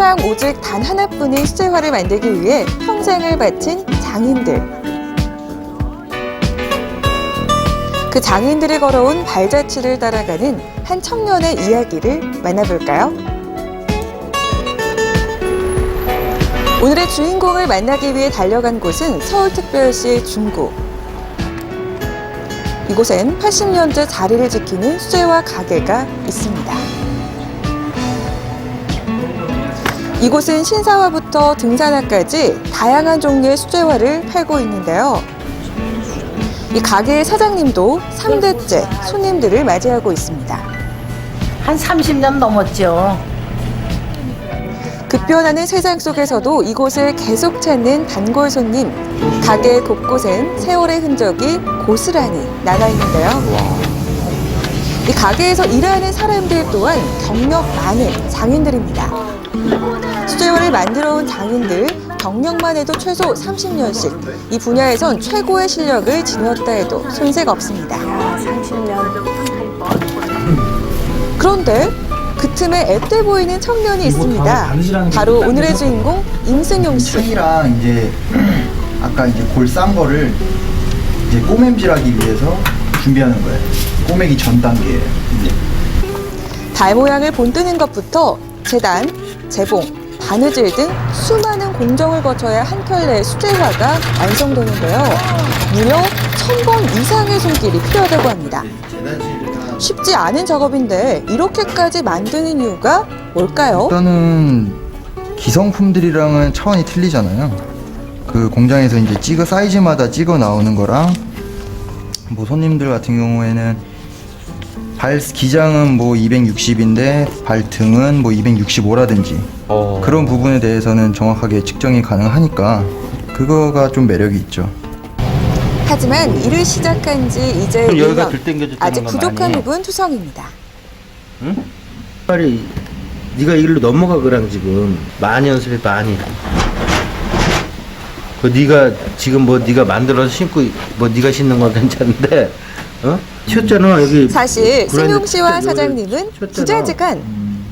세상 오직 단 하나뿐인 수제화를 만들기 위해 평생을 바친 장인들. 그 장인들이 걸어온 발자취를 따라가는 한 청년의 이야기를 만나볼까요? 오늘의 주인공을 만나기 위해 달려간 곳은 서울특별시 중구. 이곳엔 80년째 자리를 지키는 수제화 가게가 있습니다. 이곳은 신사화부터 등산화까지 다양한 종류의 수제화를 팔고 있는데요. 이 가게의 사장님도 3대째 손님들을 맞이하고 있습니다. 한 30년 넘었죠. 급변하는 세상 속에서도 이곳을 계속 찾는 단골 손님. 가게 곳곳엔 세월의 흔적이 고스란히 남아 있는데요. 이 가게에서 일하는 사람들 또한 경력 많은 장인들입니다. 수제화를 만들어 온 장인들 경력만 해도 최소 30년씩 이 분야에선 최고의 실력을 지녔다 해도 손색 없습니다. 30년. 그런데 그 틈에 앳돼 보이는 청년이 있습니다. 바로 오늘의 주인공 임승용 씨. 층이랑 이제 아까 이제 골싼 거를 이제 꼬맨질하기 위해서 준비하는 거예요. 꼬매기 전 단계예요. 달 모양을 본뜨는 것부터 재단, 재봉, 바느질 등 수많은 공정을 거쳐야 한 켤레의 수제화가 완성되는데요. 무려 천 번 이상의 손길이 필요하다고 합니다. 쉽지 않은 작업인데 이렇게까지 만드는 이유가 뭘까요? 일단은 기성품들이랑은 차원이 틀리잖아요. 그 공장에서 이제 찍어 사이즈마다 찍어 나오는 거랑 뭐 손님들 같은 경우에는 발 기장은 뭐 260인데 발등은 뭐 265라든지 어. 그런 부분에 대해서는 정확하게 측정이 가능하니까 그거가 좀 매력이 있죠. 하지만 일을 시작한 지 이제 그럼 여기가 1년. 들땡겨졌다는 아직 건 부족한 많이. 부분 투성입니다. 빨리 네가 일로 넘어가 그랑 지금 많이 연습해 많이 그 네가 지금 뭐 네가 만들어서 신고 뭐 네가 신는 건 괜찮은데 어 튀었잖아 여기 사실 브랜드 승용 씨와 사장님은. 부자지간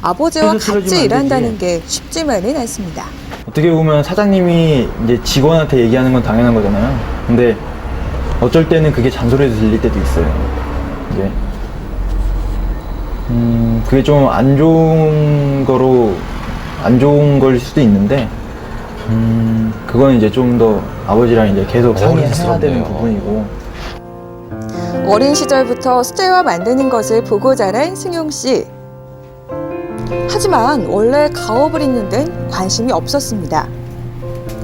아버지와 그래서 쓰러지면 같이 안 일한다는. 게 쉽지만은 않습니다. 어떻게 보면 사장님이 이제 직원한테 얘기하는 건 당연한 거잖아요. 근데 어쩔 때는 그게 잔소리로 들릴 때도 있어요. 이제 음 그게 좀 안 좋은 거로 안 좋은 걸 수도 있는데 음 그건 이제 좀 더 아버지랑 이제 계속 상의해야 되는. 부분이고 어린 시절부터 수제화 만드는 것을 보고 자란 승용 씨. 하지만 원래 가업을 잇는 데는 관심이 없었습니다.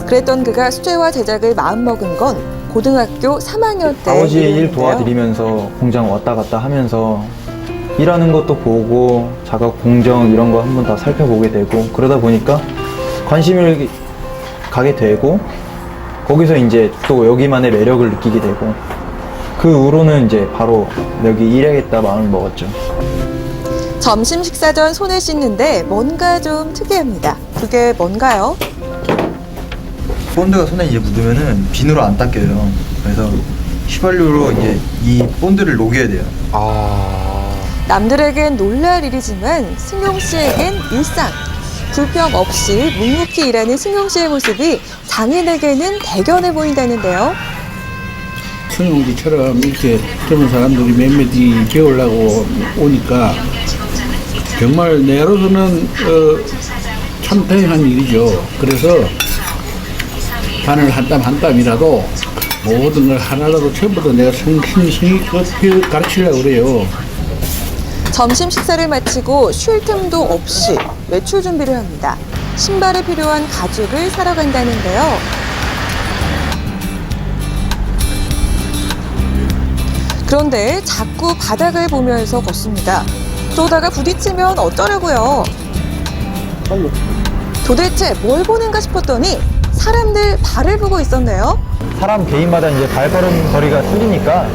그랬던 그가 수제화 제작을 마음먹은 건 고등학교 3학년 때 아버지의 일. 도와드리면서 공장 왔다 갔다 하면서 일하는 것도 보고 작업 공정 이런 거 한번 다 살펴보게 되고 그러다 보니까 관심을 가게 되고 거기서 이제 또 여기만의 매력을 느끼게 되고 그 후로는 이제 바로 여기 일하겠다 마음을 먹었죠. 점심 식사 전 손을 씻는데 뭔가 좀 특이합니다. 그게 뭔가요? 본드가 손에 이제 묻으면은 비누로 안 닦여요. 그래서 휘발유로 이제 이 본드를 녹여야 돼요. 아. 남들에겐 놀랄 일이지만 승용 씨에겐 일상. 불평 없이 묵묵히 일하는 승용 씨의 모습이 장인에게는 대견해 보인다는데요. 승용지처럼 이렇게 젊은 사람들이 몇몇이 배우려고 오니까 정말 내로서는 어, 참 다양한 일이죠. 그래서 바늘 한땀 한 땀이라도 모든 걸 하나라도 전부 다 내가 성심성의껏 가르치려고 그래요. 점심 식사를 마치고 쉴 틈도 없이 외출 준비를 합니다. 신발에 필요한 가죽을 사러 간다는데요. 그런데 자꾸 바닥을 보면서 걷습니다. 그러다가 부딪히면 어쩌려고요? 도대체 뭘 보는가 싶었더니 사람들 발을 보고 있었네요. 사람 개인마다 이제 발걸음 거리가 틀리니까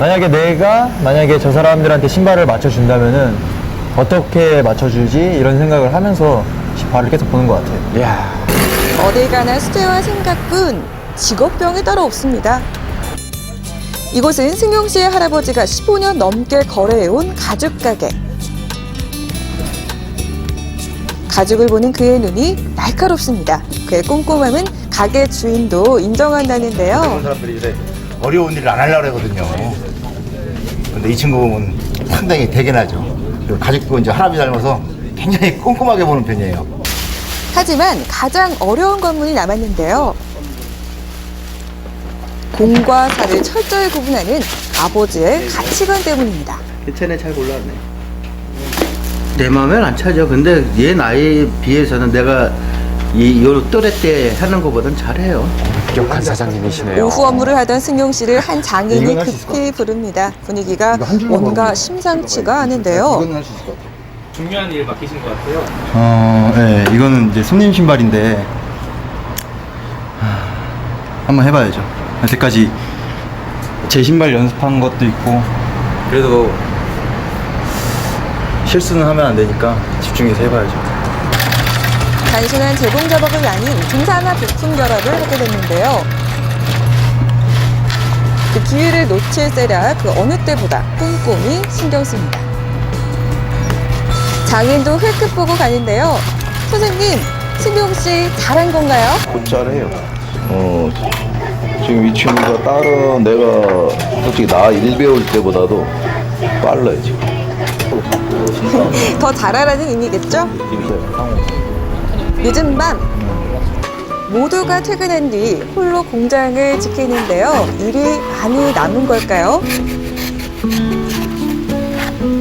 만약에 내가 만약에 저 사람들한테 신발을 맞춰준다면은 어떻게 맞춰주지 이런 생각을 하면서 발을 계속 보는 것 같아요. 야. 어딜 가나 수제화 생각뿐 직업병이 따로 없습니다. 이곳은 승용 씨의 할아버지가 15년 넘게 거래해온 가죽 가게. 가족을 보는 그의 눈이 날카롭습니다. 그의 꼼꼼함은 가게 주인도 인정한다는데요. 사람들이 이제 어려운 일을 안 하려고 그러거든요. 근데 이 친구는 상당히 대견하죠. 그리고 가족도 이제 할아버지 닮아서 굉장히 꼼꼼하게 보는 편이에요. 하지만 가장 어려운 관문이 남았는데요. 공과 사를 철저히 구분하는 아버지의 가치관 때문입니다. 괜찮네 잘 골랐네 내 마음엔 안 차죠 근데 얘 나이에 비해서는 내가 이요 또래 때 하는 것보단 잘해요 기억한 사장님이시네요. 오후 업무를 하던 승용 씨를 한 장인이 이건 할수 있을 것 급히 부릅니다. 분위기가 이거 한 줄만 뭔가 먹으면 심상치가 않은데요. 이건 할수 있을 것 같아요. 중요한 일 맡기신 것 같아요. 어, 네, 이거는 이제 손님 신발인데 하, 한번 해봐야죠. 여태까지 제 신발 연습한 것도 있고 그래도 실수는 하면 안 되니까 집중해서 해봐야죠. 단순한 제공 작업이 아닌 중사나 부품 결합을 하게 됐는데요. 그 기회를 놓칠세라 그 어느 때보다 꼼꼼히 신경 씁니다. 장인도 힐끗 보고 가는데요. 선생님, 승용 씨 잘한 건가요? 곧잘해요. 어, 지금 이 친구가 다른 내가 솔직히 나일 배울 때보다도 빨라요, 지금. 더 잘하라는 의미겠죠? 늦은 밤 모두가 퇴근한 뒤 홀로 공장을 지키는데요. 일이 많이 남은 걸까요?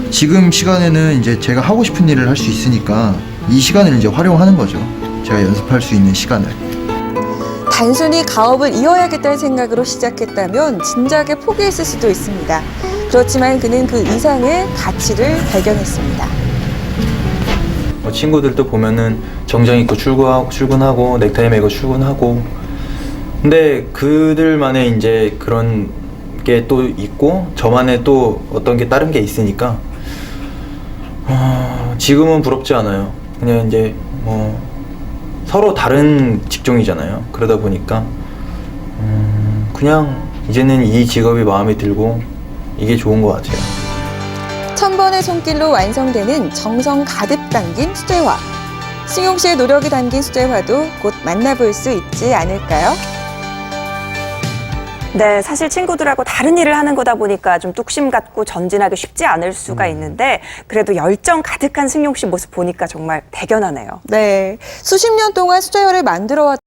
지금 시간에는 이제 제가 하고 싶은 일을 할 수 있으니까 이 시간을 이제 활용하는 거죠. 제가 연습할 수 있는 시간을. 단순히 가업을 이어야겠다는 생각으로 시작했다면 진작에 포기했을 수도 있습니다. 그렇지만 그는 그 이상의 가치를 발견했습니다. 뭐 친구들도 보면은 정장 입고 출근하고, 출근하고 넥타이 매고 출근하고 근데 그들만의 이제 그런 게 또 있고 저만의 또 어떤 게 다른 게 있으니까 어, 지금은 부럽지 않아요 그냥 이제 뭐 서로 다른 직종이잖아요 그러다 보니까 음, 그냥 이제는 이 직업이 마음에 들고 이게 좋은 것 같아요 천 번의 손길로 완성되는 정성 가득 담긴 수제화. 승용 씨의 노력이 담긴 수제화도 곧 만나볼 수 있지 않을까요? 네, 사실 친구들하고 다른 일을 하는 거다 보니까 좀 뚝심 갖고 전진하기 쉽지 않을 수가 있는데 그래도 열정 가득한 승용 씨 모습 보니까 정말 대견하네요. 네. 수십 년 동안 수제화를 만들어 왔